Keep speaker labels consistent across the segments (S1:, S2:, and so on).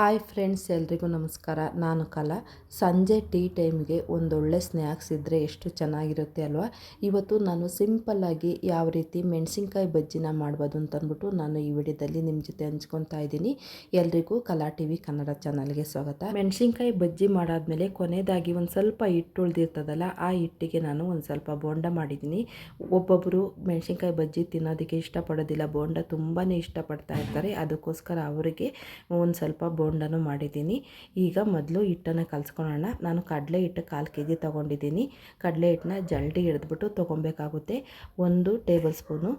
S1: Hi friends, ಎಲ್ರಿಗೂ ನಮಸ್ಕಾರ. ನಾನು ಕಲಾ. ಸಂಜೆ ಟೀ ಟೈಮ್ಗೆ ಒಂದೊಳ್ಳೆ ಸ್ನ್ಯಾಕ್ಸ್ ಇದ್ದರೆ ಎಷ್ಟು ಚೆನ್ನಾಗಿರುತ್ತೆ ಅಲ್ವಾ? ಇವತ್ತು ನಾನು ಸಿಂಪಲ್ಲಾಗಿ ಯಾವ ರೀತಿ ಮೆಣಸಿನ್ಕಾಯಿ ಬಜ್ಜಿನ ಮಾಡ್ಬೋದು ಅಂತಂದ್ಬಿಟ್ಟು ನಾನು ಈ ವಿಡಿಯೋದಲ್ಲಿ ನಿಮ್ಮ ಜೊತೆ ಹಂಚ್ಕೊತಾ ಇದ್ದೀನಿ. ಎಲ್ರಿಗೂ ಕಲಾ ಟಿ ವಿ ಕನ್ನಡ ಚಾನಲ್ಗೆ ಸ್ವಾಗತ. ಮೆಣಸಿನ್ಕಾಯಿ ಬಜ್ಜಿ ಮಾಡಾದ್ಮೇಲೆ ಕೊನೆಯದಾಗಿ ಒಂದು ಸ್ವಲ್ಪ ಹಿಟ್ಟು ಉಳಿದಿರ್ತದಲ್ಲ, ಆ ಹಿಟ್ಟಿಗೆ ನಾನು ಒಂದು ಸ್ವಲ್ಪ ಬೋಂಡ ಮಾಡಿದ್ದೀನಿ. ಒಬ್ಬೊಬ್ಬರು ಮೆಣಸಿನ್ಕಾಯಿ ಬಜ್ಜಿ ತಿನ್ನೋದಕ್ಕೆ ಇಷ್ಟಪಡೋದಿಲ್ಲ. ಬೋಂಡ ತುಂಬಾ ಇಷ್ಟಪಡ್ತಾ ಇರ್ತಾರೆ. ಅದಕ್ಕೋಸ್ಕರ ಅವರಿಗೆ ಒಂದು ಸ್ವಲ್ಪ ಬೋಂಡನು ಮಾಡಿದ್ದೀನಿ. ಈಗ ಮೊದಲು ಹಿಟ್ಟನ್ನು ಕಲಿಸ್ಕೊಳ್ಳೋಣ ನಾನು ಕಡಲೆ ಹಿಟ್ಟು ಕಾಲು ಕೆ ಜಿ ತೊಗೊಂಡಿದ್ದೀನಿ. ಕಡಲೆ ಹಿಟ್ಟನ್ನ ಜಲ್ಡಿ ಹಿಡಿದ್ಬಿಟ್ಟು ತೊಗೊಬೇಕಾಗುತ್ತೆ. ಒಂದು ಟೇಬಲ್ ಸ್ಪೂನು.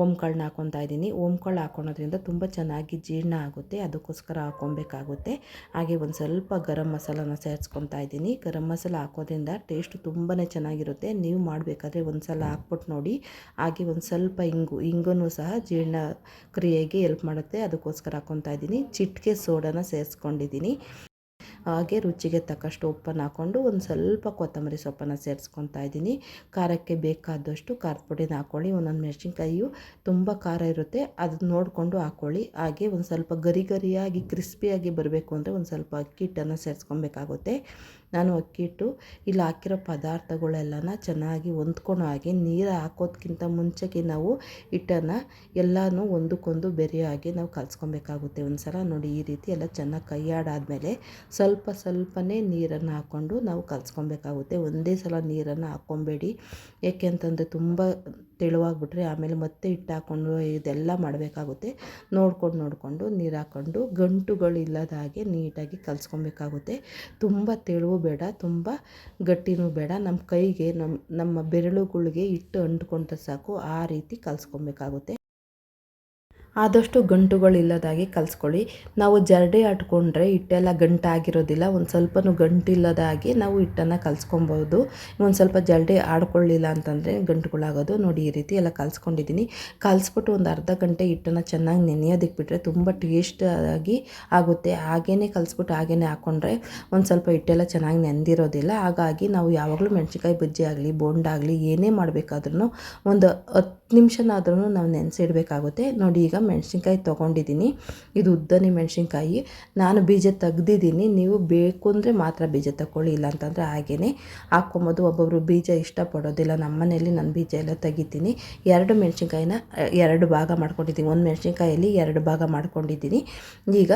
S1: ಓಮ್ಕಾಳನ್ನ ಹಾಕ್ಕೊತಾ ಇದ್ದೀನಿ. ಓಮ್ಕಾಳು ಹಾಕ್ಕೊಳೋದ್ರಿಂದ ತುಂಬ ಚೆನ್ನಾಗಿ ಜೀರ್ಣ ಆಗುತ್ತೆ, ಅದಕ್ಕೋಸ್ಕರ ಹಾಕ್ಕೊಬೇಕಾಗುತ್ತೆ ಹಾಗೆ ಒಂದು ಸ್ವಲ್ಪ ಗರಂ ಮಸಾಲನ ಸೇರಿಸ್ಕೊತಾ ಇದ್ದೀನಿ. ಗರಂ ಮಸಾಲ ಹಾಕೋದ್ರಿಂದ ಟೇಸ್ಟ್ ತುಂಬಾ ಚೆನ್ನಾಗಿರುತ್ತೆ. ನೀವು ಮಾಡಬೇಕಾದ್ರೆ ಒಂದು ಸಲ ಹಾಕ್ಬಿಟ್ಟು ನೋಡಿ. ಹಾಗೆ ಒಂದು ಸ್ವಲ್ಪ ಇಂಗು ಇಂಗು ಸಹ ಜೀರ್ಣ ಕ್ರಿಯೆಗೆ ಎಲ್ಪ್ ಮಾಡುತ್ತೆ. ಅದಕ್ಕೋಸ್ಕರ ಹಾಕ್ಕೊತಾ ಇದ್ದೀನಿ. ಚಿಟಿಕೆ ಸೋಡಾನ ಸೇರಿಸ್ಕೊಂಡಿದ್ದೀನಿ. ಹಾಗೆ ರುಚಿಗೆ ತಕ್ಕಷ್ಟು ಉಪ್ಪನ್ನು ಹಾಕ್ಕೊಂಡು ಒಂದು ಸ್ವಲ್ಪ ಕೊತ್ತಂಬರಿ ಸೊಪ್ಪನ್ನು ಸೇರಿಸ್ಕೊತಾ ಇದ್ದೀನಿ. ಖಾರಕ್ಕೆ ಬೇಕಾದಷ್ಟು ಖಾರದ ಪುಡಿನ ಹಾಕ್ಕೊಳ್ಳಿ. ಒಂದೊಂದು ಮೆಣಸಿನ್ಕಾಯಿಯು ತುಂಬ ಖಾರ ಇರುತ್ತೆ. ಅದನ್ನ ನೋಡಿಕೊಂಡು ಹಾಕ್ಕೊಳ್ಳಿ. ಹಾಗೆ ಒಂದು ಸ್ವಲ್ಪ ಗರಿ ಗರಿಯಾಗಿ, ಕ್ರಿಸ್ಪಿಯಾಗಿ ಬರಬೇಕು ಅಂದರೆ ಒಂದು ಸ್ವಲ್ಪ ಅಕ್ಕಿ ಹಿಟ್ಟನ್ನು ಸೇರಿಸ್ಕೊಬೇಕಾಗುತ್ತೆ. ನಾನು ಅಕ್ಕಿ ಹಿಟ್ಟು ಇಲ್ಲಿ ಹಾಕಿರೋ ಪದಾರ್ಥಗಳೆಲ್ಲನ ಚೆನ್ನಾಗಿ ಹೊಂದ್ಕೊಳೋ ಹಾಗೆ ನೀರು ಹಾಕೋದ್ಕಿಂತ ಮುಂಚೆಗೆ ನಾವು ಹಿಟ್ಟನ್ನು ಎಲ್ಲನೂ ಒಂದಕ್ಕೊಂದು ಬೆರೆಯಾಗಿ ನಾವು ಕಲಸ್ಕೊಬೇಕಾಗುತ್ತೆ. ಒಂದು ಸಲ ನೋಡಿ ಈ ರೀತಿ ಎಲ್ಲ ಚೆನ್ನಾಗಿ ಕೈಯಾಡಾದಮೇಲೆ ಸ್ವಲ್ಪ ಸ್ವಲ್ಪನೇ ನೀರನ್ನು ಹಾಕ್ಕೊಂಡು ನಾವು ಕಲಿಸ್ಕೊಬೇಕಾಗುತ್ತೆ. ಒಂದೇ ಸಲ ನೀರನ್ನು ಹಾಕ್ಕೊಬೇಡಿ. ಯಾಕೆ ಅಂತಂದರೆ ತುಂಬ ತೆಳುವಾಗ್ಬಿಟ್ರೆ ಆಮೇಲೆ ಮತ್ತೆ ಹಿಟ್ಟು ಹಾಕ್ಕೊಂಡು ಇದೆಲ್ಲ ಮಾಡಬೇಕಾಗುತ್ತೆ. ನೋಡ್ಕೊಂಡು ನೋಡಿಕೊಂಡು ನೀರು ಹಾಕ್ಕೊಂಡು ಗಂಟುಗಳು ಇಲ್ಲದ ಹಾಗೆ ನೀಟಾಗಿ ಕಲಿಸ್ಕೊಬೇಕಾಗುತ್ತೆ. ತುಂಬ ತೆಳುವು ಬೇಡ, ತುಂಬ ಗಟ್ಟಿನೂ ಬೇಡ. ನಮ್ಮ ಕೈಗೆ, ನಮ್ಮ ನಮ್ಮ ಬೆರಳುಗಳಿಗೆ ಹಿಟ್ಟು ಅಂಟ್ಕೊಂಡ್ರೆ ಸಾಕು. ಆ ರೀತಿ ಕಲಿಸ್ಕೊಬೇಕಾಗುತ್ತೆ. ಆದಷ್ಟು ಗಂಟುಗಳಿಲ್ಲದಾಗಿ ಕಲಿಸ್ಕೊಳ್ಳಿ. ನಾವು ಜರಡೆ ಆಟ್ಕೊಂಡ್ರೆ ಹಿಟ್ಟೆಲ್ಲ ಗಂಟಾಗಿರೋದಿಲ್ಲ, ಒಂದು ಸ್ವಲ್ಪನೂ ಗಂಟಿಲ್ಲದಾಗಿ ನಾವು ಹಿಟ್ಟನ್ನು ಕಲಿಸ್ಕೊಬೋದು. ಒಂದು ಸ್ವಲ್ಪ ಜರಡೆ ಆಡ್ಕೊಳ್ಳಿಲ್ಲ ಅಂತಂದರೆ ಗಂಟುಗಳಾಗೋದು. ನೋಡಿ ಈ ರೀತಿ ಎಲ್ಲ ಕಲಿಸ್ಕೊಂಡಿದ್ದೀನಿ. ಕಲಿಸ್ಬಿಟ್ಟು ಒಂದು ಅರ್ಧ ಗಂಟೆ ಹಿಟ್ಟನ್ನು ಚೆನ್ನಾಗಿ ನೆನೆಯೋದಕ್ಕೆ ಬಿಟ್ಟರೆ ತುಂಬ ಟೇಸ್ಟಾಗಿ ಆಗುತ್ತೆ. ಹಾಗೇ ಕಲಿಸ್ಬಿಟ್ಟು ಹಾಗೇ ಹಾಕ್ಕೊಂಡ್ರೆ ಒಂದು ಸ್ವಲ್ಪ ಹಿಟ್ಟೆಲ್ಲ ಚೆನ್ನಾಗಿ ನೆಂದಿರೋದಿಲ್ಲ. ಹಾಗಾಗಿ ನಾವು ಯಾವಾಗಲೂ ಮೆಣಸಿನ್ಕಾಯಿ ಬಜ್ಜಿ ಆಗಲಿ, ಬೋಂಡಾಗಲಿ ಏನೇ ಮಾಡಬೇಕಾದ್ರೂ ಒಂದು ಹತ್ತು ನಿಮಿಷನಾದ್ರೂ ನಾವು ನೆನೆಸಿಡ್ಬೇಕಾಗುತ್ತೆ. ನೋಡಿ, ಈಗ ಮೆಣಸಿನ್ಕಾಯಿ ತೊಗೊಂಡಿದ್ದೀನಿ. ಇದು ಉದ್ದನೆ ಮೆಣಸಿನ್ಕಾಯಿ. ನಾನು ಬೀಜ ತೆಗ್ದಿದ್ದೀನಿ. ನೀವು ಬೇಕು ಅಂದರೆ ಮಾತ್ರ ಬೀಜ ತಗೊಳ್ಳಿ ಇಲ್ಲ ಅಂತಂದರೆ ಹಾಗೇ ಹಾಕ್ಕೊಬೋದು. ಒಬ್ಬೊಬ್ಬರು ಬೀಜ ಇಷ್ಟಪಡೋದಿಲ್ಲ. ನಮ್ಮ ಮನೆಯಲ್ಲಿ ನಾನು ಬೀಜ ಎಲ್ಲ ತೆಗಿತೀನಿ. ಎರಡು ಮೆಣಸಿನ್ಕಾಯಿನ, ಎರಡು ಭಾಗ ಮಾಡ್ಕೊಂಡಿದ್ದೀನಿ. ಒಂದು ಮೆಣಸಿನ್ಕಾಯಲ್ಲಿ ಎರಡು ಭಾಗ ಮಾಡ್ಕೊಂಡಿದ್ದೀನಿ. ಈಗ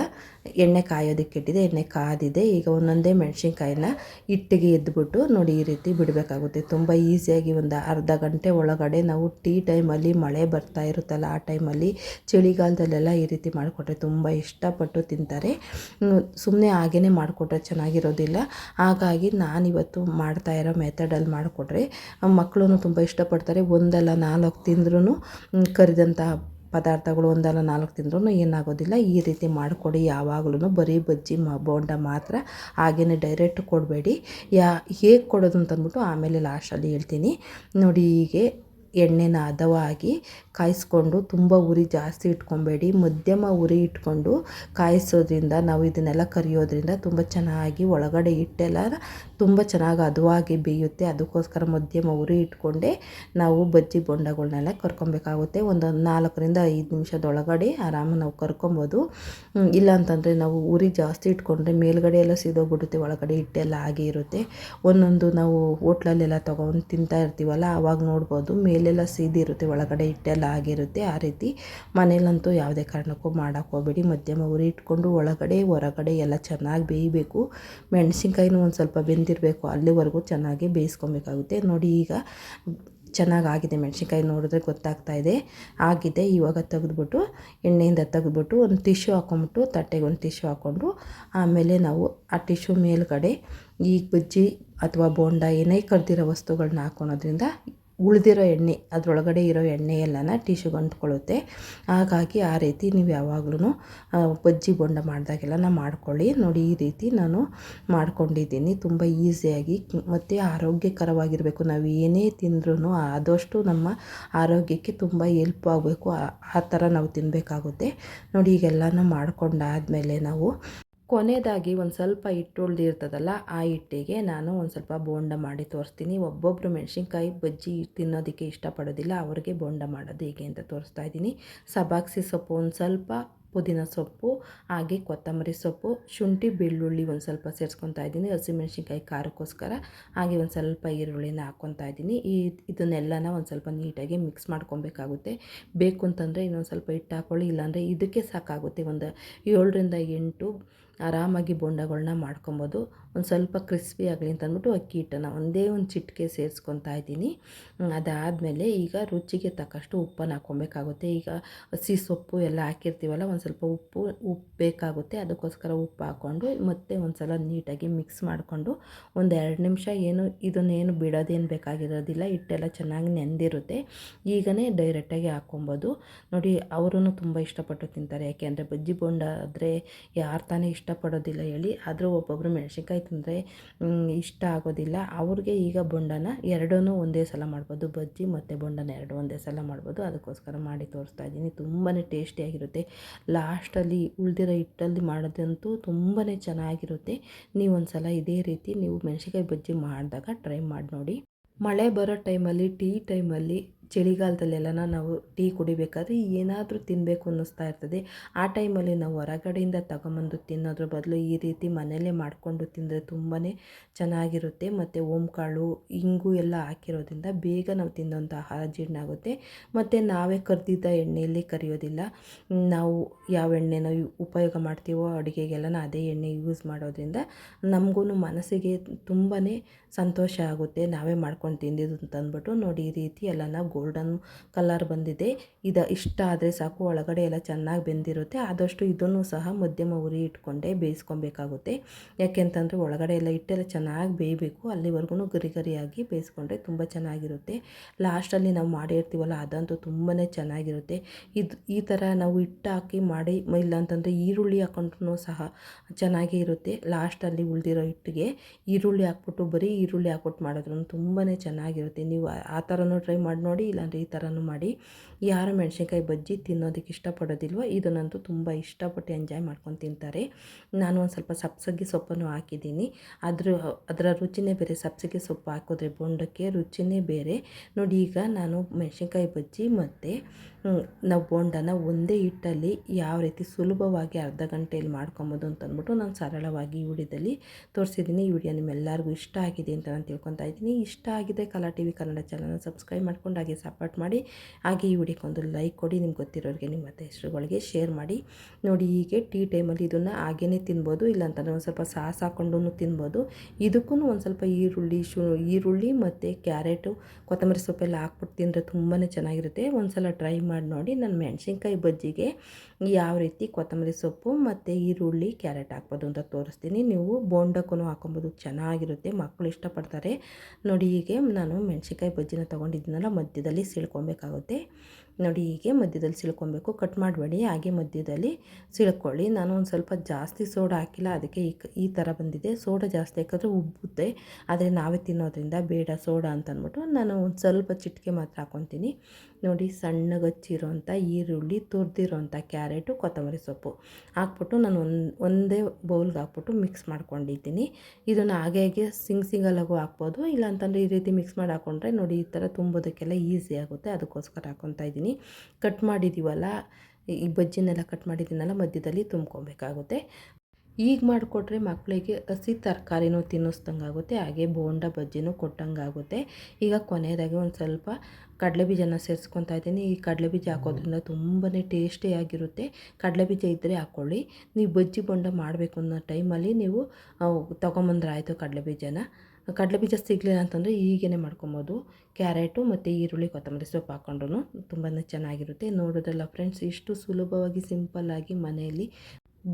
S1: ಎಣ್ಣೆ ಕಾಯೋದಕ್ಕೆ ಇಟ್ಟಿದೆ. ಎಣ್ಣೆ ಕಾದಿದೆ. ಈಗ ಒಂದೊಂದೇ ಮೆಣಸಿನ್ಕಾಯಿನ ಇಟ್ಟಿಗೆ ಎದ್ದುಬಿಟ್ಟು ನೋಡಿ ಈ ರೀತಿ ಬಿಡಬೇಕಾಗುತ್ತೆ. ತುಂಬ ಈಸಿಯಾಗಿ ಒಂದು ಅರ್ಧ ಗಂಟೆ ಒಳಗಡೆ ನಾವು ಟೀ ಟೈಮಲ್ಲಿ ಮಳೆ ಬರ್ತಾ ಇರುತ್ತಲ್ಲ, ಆ ಟೈಮಲ್ಲಿ ಚಳಿಗಾಲದಲ್ಲೆಲ್ಲ ಈ ರೀತಿ ಮಾಡಿಕೊಟ್ರೆ ತುಂಬ ಇಷ್ಟಪಟ್ಟು ತಿಂತಾರೆ. ಸುಮ್ಮನೆ ಹಾಗೇ ಮಾಡಿಕೊಟ್ರೆ ಚೆನ್ನಾಗಿರೋದಿಲ್ಲ. ಹಾಗಾಗಿ ನಾನಿವತ್ತು ಮಾಡ್ತಾ ಇರೋ ಮೆಥಡಲ್ಲಿ ಮಾಡಿಕೊಟ್ರೆ ಮಕ್ಕಳು ತುಂಬ ಇಷ್ಟಪಡ್ತಾರೆ. ಒಂದಲ್ಲ ನಾಲ್ಕು ತಿಂದ್ರೂ ಕರಿದಂಥ ಪದಾರ್ಥಗಳು ಒಂದಲ್ಲ ನಾಲ್ಕು ತಿಂದ್ರೂ ಏನಾಗೋದಿಲ್ಲ. ಈ ರೀತಿ ಮಾಡಿಕೊಡಿ ಯಾವಾಗಲೂ ಬರೀ ಬಜ್ಜಿ ಮ, ಬೋಂಡ ಮಾತ್ರ. ಹಾಗೇ ಡೈರೆಕ್ಟ್ ಕೊಡಬೇಡಿ. ಯಾ, ಹೇಗೆ ಕೊಡೋದು ಅಂತಂದ್ಬಿಟ್ಟು ಆಮೇಲೆ ಲಾಸ್ಟಲ್ಲಿ ಹೇಳ್ತೀನಿ. ನೋಡಿ ಹೀಗೆ ಎಣ್ಣೆನ ಹದವಾಗಿ ಕಾಯಿಸ್ಕೊಂಡು ತುಂಬ ಉರಿ ಜಾಸ್ತಿ ಇಟ್ಕೊಬೇಡಿ. ಮಧ್ಯಮ ಉರಿ ಇಟ್ಕೊಂಡು ಕಾಯಿಸೋದ್ರಿಂದ ನಾವು ಇದನ್ನೆಲ್ಲ ಕರಿಯೋದ್ರಿಂದ ತುಂಬ ಚೆನ್ನಾಗಿ ಒಳಗಡೆ ಹಿಟ್ಟೆಲ್ಲ ತುಂಬ ಚೆನ್ನಾಗಿ ಅದುವಾಗಿ ಬೇಯುತ್ತೆ. ಅದಕ್ಕೋಸ್ಕರ ಮಧ್ಯಮ ಉರಿ ಇಟ್ಕೊಂಡೆ ನಾವು ಬಜ್ಜಿ ಬೊಂಡಗಳನ್ನೆಲ್ಲ ಕರ್ಕೊಬೇಕಾಗುತ್ತೆ. ಒಂದು ನಾಲ್ಕರಿಂದ ಐದು ನಿಮಿಷದೊಳಗಡೆ ಆರಾಮ ನಾವು ಕರ್ಕೊಬೋದು. ಇಲ್ಲ ಅಂತಂದರೆ ನಾವು ಉರಿ ಜಾಸ್ತಿ ಇಟ್ಕೊಂಡ್ರೆ ಮೇಲ್ಗಡೆ ಎಲ್ಲ ಸೀದೋಗ್ಬಿಡುತ್ತೆ, ಒಳಗಡೆ ಹಿಟ್ಟೆಲ್ಲ ಹಾಗೆ ಇರುತ್ತೆ. ಒಂದೊಂದು ನಾವು ಹೋಟ್ಲಲ್ಲೆಲ್ಲ ತೊಗೊಂಡು ತಿಂತಾ ಇರ್ತೀವಲ್ಲ ಆವಾಗ ನೋಡ್ಬೋದು ಮೇಲೆಲ್ಲ ಸೀದಿರುತ್ತೆ, ಒಳಗಡೆ ಹಿಟ್ಟೆಲ್ಲ ಆಗಿರುತ್ತೆ ಆ ರೀತಿ ಮನೇಲಂತೂ ಯಾವುದೇ ಕಾರಣಕ್ಕೂ ಮಾಡೋಕ್ಕೆ ಹೋಗಬೇಡಿ. ಮಧ್ಯಮ ಉರಿ ಇಟ್ಕೊಂಡು ಒಳಗಡೆ, ಹೊರಗಡೆ ಎಲ್ಲ ಚೆನ್ನಾಗಿ ಬೇಯಬೇಕು. ಮೆಣಸಿನ್ಕಾಯಿನೂ ಒಂದು ಸ್ವಲ್ಪ ಬೆಂದಿರಬೇಕು. ಅಲ್ಲಿವರೆಗೂ ಚೆನ್ನಾಗಿ ಬೇಯಿಸ್ಕೊಬೇಕಾಗುತ್ತೆ. ನೋಡಿ ಈಗ ಚೆನ್ನಾಗಾಗಿದೆ ಮೆಣಸಿನ್ಕಾಯಿ ನೋಡಿದ್ರೆ ಗೊತ್ತಾಗ್ತಾ ಇದೆ. ಆಗಿದೆ. ಇವಾಗ ತೆಗೆದ್ಬಿಟ್ಟು, ಎಣ್ಣೆಯಿಂದ ತೆಗೆದ್ಬಿಟ್ಟು ಒಂದು ಟಿಶ್ಯೂ ಹಾಕ್ಕೊಂಬಿಟ್ಟು ತಟ್ಟೆಗೆ ಒಂದು ಟಿಶ್ಯೂ ಹಾಕ್ಕೊಂಡು ಆಮೇಲೆ ನಾವು ಆ ಟಿಶ್ಯೂ ಮೇಲ್ಗಡೆ ಈ ಬಜ್ಜಿ ಅಥವಾ ಬೋಂಡ ಏನೇ ಕರೆದಿರೋ ವಸ್ತುಗಳನ್ನ ಹಾಕ್ಕೊಳೋದ್ರಿಂದ ಉಳಿದಿರೋ ಎಣ್ಣೆ, ಅದರೊಳಗಡೆ ಇರೋ ಎಣ್ಣೆ ಎಲ್ಲನ ಟಿಶ್ಯೂಗೆ ಅಂಟ್ಕೊಳ್ಳುತ್ತೆ ಹಾಗಾಗಿ ಆ ರೀತಿ ನೀವು ಯಾವಾಗಲೂ ಬಜ್ಜಿ ಬೋಂಡ ಮಾಡಿದಾಗೆಲ್ಲ ಮಾಡ್ಕೊಳ್ಳಿ. ನೋಡಿ, ಈ ರೀತಿ ನಾನು ಮಾಡ್ಕೊಂಡಿದ್ದೀನಿ. ತುಂಬ ಈಸಿಯಾಗಿ, ಮತ್ತು ಆರೋಗ್ಯಕರವಾಗಿರಬೇಕು. ನಾವು ಏನೇ ತಿಂದ್ರೂ ಆದಷ್ಟು ನಮ್ಮ ಆರೋಗ್ಯಕ್ಕೆ ತುಂಬ ಹೆಲ್ಪ್ ಆಗಬೇಕು. ಆ ಥರ ನಾವು ತಿನ್ನಬೇಕಾಗುತ್ತೆ ನೋಡಿ, ಈಗೆಲ್ಲನೂ ಮಾಡ್ಕೊಂಡಾದಮೇಲೆ ನಾವು ಕೊನೆಯದಾಗಿ ಒಂದು ಸ್ವಲ್ಪ ಹಿಟ್ಟು ಉಳಿದಿರ್ತದಲ್ಲ, ಆ ಹಿಟ್ಟಿಗೆ ನಾನು ಒಂದು ಸ್ವಲ್ಪ ಬೋಂಡ ಮಾಡಿ ತೋರಿಸ್ತೀನಿ. ಒಬ್ಬೊಬ್ಬರು ಮೆಣಸಿನ್ಕಾಯಿ ಬಜ್ಜಿ ತಿನ್ನೋದಕ್ಕೆ ಇಷ್ಟಪಡೋದಿಲ್ಲ, ಅವ್ರಿಗೆ ಬೋಂಡ ಮಾಡೋದು ಹೇಗೆ ಅಂತ ತೋರಿಸ್ತಾ ಇದ್ದೀನಿ. ಸಬಾಕ್ಸಿ ಸೊಪ್ಪು, ಒಂದು ಸ್ವಲ್ಪ ಪುದೀನ ಸೊಪ್ಪು, ಹಾಗೆ ಕೊತ್ತಂಬರಿ ಸೊಪ್ಪು, ಶುಂಠಿ, ಬೆಳ್ಳುಳ್ಳಿ ಒಂದು ಸ್ವಲ್ಪ ಸೇರಿಸ್ಕೊತಾ ಇದ್ದೀನಿ ಹಸಿಮೆಣ್ಸಿನ್ಕಾಯಿ ಖಾರಕ್ಕೋಸ್ಕರ. ಹಾಗೆ ಒಂದು ಸ್ವಲ್ಪ ಈರುಳ್ಳಿನ ಹಾಕ್ಕೊತಾ ಇದ್ದೀನಿ. ಈ ಇದನ್ನೆಲ್ಲನ ಒಂದು ಸ್ವಲ್ಪ ನೀಟಾಗಿ ಮಿಕ್ಸ್ ಮಾಡ್ಕೊಬೇಕಾಗುತ್ತೆ. ಬೇಕು ಅಂತಂದರೆ ಇನ್ನೊಂದು ಸ್ವಲ್ಪ ಹಿಟ್ಟು ಹಾಕ್ಕೊಳ್ಳಿ ಇಲ್ಲಾಂದರೆ ಇದಕ್ಕೆ ಸಾಕಾಗುತ್ತೆ. ಒಂದು ಏಳರಿಂದ ಎಂಟು ಆರಾಮಾಗಿ ಬೋಂಡಗಳನ್ನ ಮಾಡ್ಕೊಬೋದು. ಒಂದು ಸ್ವಲ್ಪ ಕ್ರಿಸ್ಪಿ ಆಗಲಿ ಅಂತ ಅಂದ್ಬಿಟ್ಟು ಅಕ್ಕಿ ಹಿಟ್ಟನ್ನು ಒಂದೇ ಒಂದು ಚಿಟಿಕೆ ಸೇರಿಸ್ಕೊತಾ ಇದ್ದೀನಿ. ಅದಾದಮೇಲೆ ಈಗ ರುಚಿಗೆ ತಕ್ಕಷ್ಟು ಉಪ್ಪನ್ನು ಹಾಕ್ಕೊಬೇಕಾಗುತ್ತೆ. ಈಗ ಹಸಿ ಸೊಪ್ಪು ಎಲ್ಲ ಹಾಕಿರ್ತೀವಲ್ಲ, ಒಂದು ಸ್ವಲ್ಪ ಉಪ್ಪು ಉಪ್ಪು ಬೇಕಾಗುತ್ತೆ. ಅದಕ್ಕೋಸ್ಕರ ಉಪ್ಪು ಹಾಕ್ಕೊಂಡು ಮತ್ತೆ ಒಂದು ಸಲ ನೀಟಾಗಿ ಮಿಕ್ಸ್ ಮಾಡಿಕೊಂಡು ಒಂದು ಎರಡು ನಿಮಿಷ ಏನು ಇದನ್ನೇನು ಬಿಡೋದೇನು ಬೇಕಾಗಿರೋದಿಲ್ಲ, ಹಿಟ್ಟೆಲ್ಲ ಚೆನ್ನಾಗಿ ನೆಂದಿರುತ್ತೆ. ಈಗನೇ ಡೈರೆಕ್ಟಾಗಿ ಹಾಕ್ಕೊಬೋದು. ನೋಡಿ ಅವರೂ ತುಂಬ ಇಷ್ಟಪಟ್ಟು ತಿಂತಾರೆ. ಯಾಕೆಂದರೆ ಬಜ್ಜಿ ಬೋಂಡ ಆದರೆ ಯಾರು ತಾನೇ ಇಷ್ಟಪಡೋದಿಲ್ಲ ಹೇಳಿ. ಆದರೂ ಒಬ್ಬೊಬ್ಬರು ಮೆಣಸಿನ್ಕಾಯಿ ತಿಂದರೆ ಇಷ್ಟ ಆಗೋದಿಲ್ಲ. ಅವ್ರಿಗೆ ಈಗ ಬೊಂಡನ ಎರಡೂ ಒಂದೇ ಸಲ ಮಾಡ್ಬೋದು. ಬಜ್ಜಿ ಮತ್ತು ಬೊಂಡನ ಎರಡು ಒಂದೇ ಸಲ ಮಾಡ್ಬೋದು. ಅದಕ್ಕೋಸ್ಕರ ಮಾಡಿ ತೋರಿಸ್ತಾ ಇದ್ದೀನಿ. ತುಂಬಾ ಟೇಸ್ಟಿಯಾಗಿರುತ್ತೆ ಲಾಸ್ಟಲ್ಲಿ ಉಳಿದಿರೋ ಹಿಟ್ಟಲ್ಲಿ ಮಾಡೋದಂತೂ ತುಂಬಾ ಚೆನ್ನಾಗಿರುತ್ತೆ. ನೀವು ಒಂದು ಸಲ ಇದೇ ರೀತಿ ನೀವು ಮೆಣಸಿನ್ಕಾಯಿ ಬಜ್ಜಿ ಮಾಡಿದಾಗ ಟ್ರೈ ಮಾಡಿ ನೋಡಿ. ಮಳೆ ಬರೋ ಟೈಮಲ್ಲಿ, ಟೀ ಟೈಮಲ್ಲಿ ಚಳಿಗಾಲದಲ್ಲೆಲ್ಲ ನಾವು ಟೀ ಕುಡಿಬೇಕಾದ್ರೆ ಏನಾದರೂ ತಿನ್ನಬೇಕು ಅನ್ನಿಸ್ತಾ ಇರ್ತದೆ. ಆ ಟೈಮಲ್ಲಿ ನಾವು ಹೊರಗಡೆಯಿಂದ ತಗೊಂಬಂದು ತಿನ್ನೋದ್ರ ಬದಲು ಈ ರೀತಿ ಮನೆಯಲ್ಲೇ ಮಾಡಿಕೊಂಡು ತಿಂದರೆ ತುಂಬಾ ಚೆನ್ನಾಗಿರುತ್ತೆ. ಮತ್ತು ಓಂಕಾಳು ಇಂಗು ಎಲ್ಲ ಹಾಕಿರೋದ್ರಿಂದ ಬೇಗ ನಾವು ತಿನ್ನೋಂಥ ಆಹಾರ ಜೀರ್ಣ ಆಗುತ್ತೆ. ಮತ್ತು ನಾವೇ ಕರೆದಿದ್ದ ಎಣ್ಣೆಯಲ್ಲಿ ಕರಿಯೋದಿಲ್ಲ. ನಾವು ಯಾವ ಎಣ್ಣೆನ ಉಪಯೋಗ ಮಾಡ್ತೀವೋ ಅಡುಗೆಗೆಲ್ಲ ಅದೇ ಎಣ್ಣೆ ಯೂಸ್ ಮಾಡೋದ್ರಿಂದ ನಮಗೂ ಮನಸ್ಸಿಗೆ ತುಂಬಾ ಸಂತೋಷ ಆಗುತ್ತೆ. ನಾವೇ ಮಾಡ್ಕೊಂಡು ತಿಂದಿದ್ದು ಅಂತಂದ್ಬಿಟ್ಟು ನೋಡಿ ಈ ರೀತಿ ಎಲ್ಲ ನಾವು ಗೋಲ್ಡನ್ ಕಲರ್ ಬಂದಿದೆ. ಇದು ಇಷ್ಟ ಆದರೆ ಸಾಕು, ಒಳಗಡೆ ಎಲ್ಲ ಚೆನ್ನಾಗಿ ಬೆಂದಿರುತ್ತೆ. ಆದಷ್ಟು ಇದನ್ನು ಸಹ ಮಧ್ಯಮ ಉರಿ ಇಟ್ಕೊಂಡೇ ಬೇಯಿಸ್ಕೊಬೇಕಾಗುತ್ತೆ. ಯಾಕೆಂತಂದರೆ ಒಳಗಡೆ ಎಲ್ಲ ಹಿಟ್ಟೆಲ್ಲ ಚೆನ್ನಾಗಿ ಬೇಯಬೇಕು. ಅಲ್ಲಿವರೆಗೂ ಗರಿ ಗರಿಯಾಗಿ ಬೇಯಿಸ್ಕೊಂಡ್ರೆ ತುಂಬ ಚೆನ್ನಾಗಿರುತ್ತೆ. ಲಾಸ್ಟಲ್ಲಿ ನಾವು ಮಾಡಿರ್ತೀವಲ್ಲ ಅದಂತೂ ತುಂಬಾ ಚೆನ್ನಾಗಿರುತ್ತೆ. ಇದು ಈ ಥರ ನಾವು ಹಿಟ್ಟು ಹಾಕಿ ಮಾಡಿ ಇಲ್ಲ ಅಂತಂದರೆ ಈರುಳ್ಳಿ ಹಾಕೊಂಡ್ರೂ ಸಹ ಚೆನ್ನಾಗೇ ಇರುತ್ತೆ. ಲಾಸ್ಟಲ್ಲಿ ಉಳಿದಿರೋ ಹಿಟ್ಟಿಗೆ ಈರುಳ್ಳಿ ಹಾಕ್ಬಿಟ್ಟು, ಬರೀ ಈರುಳ್ಳಿ ಹಾಕ್ಬಿಟ್ಟು ಮಾಡಿದ್ರು ತುಂಬಾ ಚೆನ್ನಾಗಿರುತ್ತೆ. ನೀವು ಆ ಥರನೂ ಟ್ರೈ ಮಾಡಿ ನೋಡಿ. ಇಲ್ಲಾಂದರೆ ಈ ಥರನೂ ಮಾಡಿ, ಯಾರು ಮೆಣಸಿನ್ಕಾಯಿ ಬಜ್ಜಿ ತಿನ್ನೋದಕ್ಕೆ ಇಷ್ಟಪಡೋದಿಲ್ವೋ ಇದನ್ನಂತೂ ತುಂಬ ಇಷ್ಟಪಟ್ಟು ಎಂಜಾಯ್ ಮಾಡ್ಕೊಂಡು ತಿಂತಾರೆ. ನಾನು ಒಂದು ಸ್ವಲ್ಪ ಸಬ್ಸಿಗೆ ಸೊಪ್ಪನ್ನು ಹಾಕಿದ್ದೀನಿ. ಅದ್ರ, ಅದರ ರುಚಿನೇ ಬೇರೆ ಸಬ್ಸಿಗೆ ಸೊಪ್ಪು ಹಾಕಿದ್ರೆ ಬೊಂಡಕ್ಕೆ ರುಚಿನೇ ಬೇರೆ. ನೋಡಿ, ಈಗ ನಾನು ಮೆಣಸಿನ್ಕಾಯಿ ಬಜ್ಜಿ ಮತ್ತು ನಾವು ಬೋಂಡನ ಒಂದೇ ಹಿಟ್ಟಲ್ಲಿ ಯಾವ ರೀತಿ ಸುಲಭವಾಗಿ ಅರ್ಧ ಗಂಟೆಯಲ್ಲಿ ಮಾಡ್ಕೊಬೋದು ಅಂತಂದ್ಬಿಟ್ಟು ನಾನು ಸರಳವಾಗಿ ಈ ವಿಡಿಯೋದಲ್ಲಿ ತೋರಿಸಿದ್ದೀನಿ. ಈ ವಿಡಿಯೋ ನಿಮ್ಮೆಲ್ಲರಿಗೂ ಇಷ್ಟ ಆಗಿದೆ ಅಂತ ನಾನು ತಿಳ್ಕೊತಾ ಇದ್ದೀನಿ. ಇಷ್ಟ ಆಗಿದೆ ಕಲಾ ಟಿ ವಿ ಕನ್ನಡ ಚಾನಲ್ನ ಸಬ್ಸ್ಕ್ರೈಬ್ ಮಾಡ್ಕೊಂಡು ಹಾಗೆ ಸಪೋರ್ಟ್ ಮಾಡಿ, ಹಾಗೆ ಈ ವಿಡಿಯೋಕ್ಕೊಂದು ಲೈಕ್ ಕೊಡಿ, ನಿಮ್ಗೆ ಗೊತ್ತಿರೋರಿಗೆ ನಿಮ್ಮ ಹೆಸರುಗಳಿಗೆ ಶೇರ್ ಮಾಡಿ. ನೋಡಿ, ಹೀಗೆ ಟೀ ಟೈಮಲ್ಲಿ ಇದನ್ನು ಹಾಗೇ ತಿನ್ಬೋದು, ಇಲ್ಲಾಂತಂದರೆ ಒಂದು ಸ್ವಲ್ಪ ಸಾಸ್ ಹಾಕ್ಕೊಂಡು ತಿನ್ಬೋದು. ಇದಕ್ಕೂ ಒಂದು ಸ್ವಲ್ಪ ಈರುಳ್ಳಿ, ಶು, ಈರುಳ್ಳಿ ಮತ್ತು ಕ್ಯಾರೆಟು, ಕೊತ್ತಂಬರಿ ಸೊಪ್ಪೆಲ್ಲ ಹಾಕ್ಬಿಟ್ಟು ತಿಂದರೆ ತುಂಬಾ ಚೆನ್ನಾಗಿರುತ್ತೆ. ಒಂದು ಸಲ ಟ್ರೈ ಮಾಡಿ ನೋಡಿ. ನಾನು ಮೆಣಸಿನ್ಕಾಯಿ ಬಜ್ಜಿಗೆ ಯಾವ ರೀತಿ ಕೊತ್ತಂಬರಿ ಸೊಪ್ಪು ಮತ್ತು ಈರುಳ್ಳಿ, ಕ್ಯಾರೆಟ್ ಹಾಕ್ಬೋದು ಅಂತ ತೋರಿಸ್ತೀನಿ. ನೀವು ಬೋಂಡಕ್ಕೂ ಹಾಕೊಬೋದು ಚೆನ್ನಾಗಿರುತ್ತೆ. ಮಕ್ಕಳು ಇಷ್ಟಪಡ್ತಾರೆ. ನೋಡಿ, ಹೀಗೆ ನಾನು ಮೆಣಸಿನ್ಕಾಯಿ ಬಜ್ಜಿನ ತೊಗೊಂಡಿದ್ದೀನಲ್ಲ ಮಧ್ಯದಲ್ಲಿ ಸಿಳ್ಕೊಬೇಕಾಗುತ್ತೆ. ನೋಡಿ, ಹೀಗೆ ಮಧ್ಯದಲ್ಲಿ ಸಿಳ್ಕೊಬೇಕು. ಕಟ್ ಮಾಡಬೇಡಿ, ಹಾಗೆ ಮಧ್ಯದಲ್ಲಿ ಸಿಳ್ಕೊಳ್ಳಿ. ನಾನು ಒಂದು ಸ್ವಲ್ಪ ಜಾಸ್ತಿ ಸೋಡಾ ಹಾಕಿಲ್ಲ, ಅದಕ್ಕೆ ಈ ಈ ಥರ ಬಂದಿದೆ. ಸೋಡಾ ಜಾಸ್ತಿ ಹಾಕಿದ್ರೆ ಉಬ್ಬುತ್ತೆ, ಆದರೆ ನಾವೇ ತಿನ್ನೋದ್ರಿಂದ ಬೇಡ ಸೋಡಾ ಅಂತ ಅಂದ್ಬಿಟ್ಟು ನಾನು ಒಂದು ಸ್ವಲ್ಪ ಚಿಟಿಕೆ ಮಾತ್ರ ಹಾಕ್ಕೊತೀನಿ ನೋಡಿ ಸಣ್ಣಗೆ ಹಚ್ಚಿರೋಂಥ ಈರುಳ್ಳಿ, ತುರಿದಿರೋಂಥ ಕ್ಯಾರೆಟು, ಕೊತ್ತಂಬರಿ ಸೊಪ್ಪು ಹಾಕ್ಬಿಟ್ಟು ನಾನು ಒಂದು, ಒಂದೇ ಬೌಲ್ಗೆ ಹಾಕ್ಬಿಟ್ಟು ಮಿಕ್ಸ್ ಮಾಡ್ಕೊಂಡಿದ್ದೀನಿ. ಇದನ್ನು ಹಾಗೆ ಹಾಗೆ ಸಿಂಗ್ ಸಿಂಗಲಾಗೂ ಹಾಕ್ಬೋದು. ಇಲ್ಲ ಅಂತಂದರೆ ಈ ರೀತಿ ಮಿಕ್ಸ್ ಮಾಡಿ ಹಾಕ್ಕೊಂಡ್ರೆ ನೋಡಿ ಈ ಥರ ತುಂಬೋದಕ್ಕೆಲ್ಲ ಈಸಿ ಆಗುತ್ತೆ. ಅದಕ್ಕೋಸ್ಕರ ಹಾಕ್ಕೊತಾ ಇದ್ದೀನಿ. ಕಟ್ ಮಾಡಿದ್ದೀವಲ್ಲ ಈ ಬಜ್ಜಿನೆಲ್ಲ ಕಟ್ ಮಾಡಿದ್ದೀನಲ್ಲ, ಮಧ್ಯದಲ್ಲಿ ತುಂಬ್ಕೊಬೇಕಾಗುತ್ತೆ. ಈಗ ಮಾಡಿಕೊಟ್ರೆ ಮಕ್ಕಳಿಗೆ ಹಸಿ ತರಕಾರಿನೂ ತಿನ್ನಿಸ್ದಂಗಾಗುತ್ತೆ, ಹಾಗೆ ಬೋಂಡ ಬಜ್ಜಿನೂ ಕೊಟ್ಟಂಗಾಗುತ್ತೆ. ಈಗ ಕೊನೆಯದಾಗಿ ಒಂದು ಸ್ವಲ್ಪ ಕಡಲೆ ಬೀಜನ ಸೇರಿಸ್ಕೊತಾ ಇದ್ದೀನಿ. ಈ ಕಡಲೆ ಬೀಜ ಹಾಕೋದ್ರಿಂದ ತುಂಬಾ ಟೇಸ್ಟಿಯಾಗಿರುತ್ತೆ ಕಡಲೆ ಬೀಜ ಇದ್ದರೆ ಹಾಕ್ಕೊಳ್ಳಿ ನೀವು ಬಜ್ಜಿ ಬೊಂಡ ಮಾಡಬೇಕು ಅನ್ನೋ ಟೈಮಲ್ಲಿ ನೀವು ತೊಗೊಂಬಂದ್ರೆ ಆಯಿತು ಕಡಲೆ ಬೀಜನ. ಕಡಲೆ ಬೀಜ ಸಿಗಲಿಲ್ಲ ಅಂತಂದರೆ ಹೀಗೇ ಮಾಡ್ಕೊಬೋದು. ಕ್ಯಾರೆಟು ಮತ್ತು ಈರುಳ್ಳಿ, ಕೊತ್ತಂಬರಿ ಸೊಪ್ಪು ಹಾಕ್ಕೊಂಡ್ರು ತುಂಬಾ ಚೆನ್ನಾಗಿರುತ್ತೆ. ನೋಡೋದಲ್ಲ ಫ್ರೆಂಡ್ಸ್, ಇಷ್ಟು ಸುಲಭವಾಗಿ, ಸಿಂಪಲ್ಲಾಗಿ ಮನೆಯಲ್ಲಿ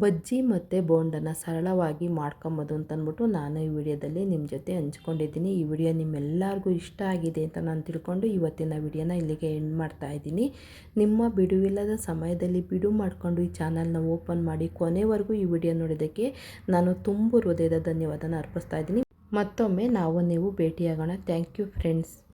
S1: ಬಜ್ಜಿ ಮತ್ತು ಬೋಂಡನ ಸರಳವಾಗಿ ಮಾಡ್ಕೊಬೋದು ಅಂತಂದ್ಬಿಟ್ಟು ನಾನು ಈ ವಿಡಿಯೋದಲ್ಲಿ ನಿಮ್ಮ ಜೊತೆ ಹಂಚ್ಕೊಂಡಿದ್ದೀನಿ. ಈ ವಿಡಿಯೋ ನಿಮ್ಮೆಲ್ಲರಿಗೂ ಇಷ್ಟ ಆಗಿದೆ ಅಂತ ನಾನು ತಿಳ್ಕೊಂಡು ಇವತ್ತಿನ ವಿಡಿಯೋನ ಇಲ್ಲಿಗೆ ಎಂಡ್ ಮಾಡ್ತಾ ಇದ್ದೀನಿ. ನಿಮ್ಮ ಬಿಡುವಿಲ್ಲದ ಸಮಯದಲ್ಲಿ ಬಿಡು ಮಾಡಿಕೊಂಡು ಈ ಚಾನಲ್ನ ಓಪನ್ ಮಾಡಿ ಕೊನೆವರೆಗೂ ಈ ವಿಡಿಯೋ ನೋಡಿದ್ದಕ್ಕೆ ನಾನು ತುಂಬ ಹೃದಯದ ಧನ್ಯವಾದನ ಅರ್ಪಿಸ್ತಾ ಇದ್ದೀನಿ. ಮತ್ತೊಮ್ಮೆ ನಾವು ನೀವು ಭೇಟಿಯಾಗೋಣ. Thank you friends.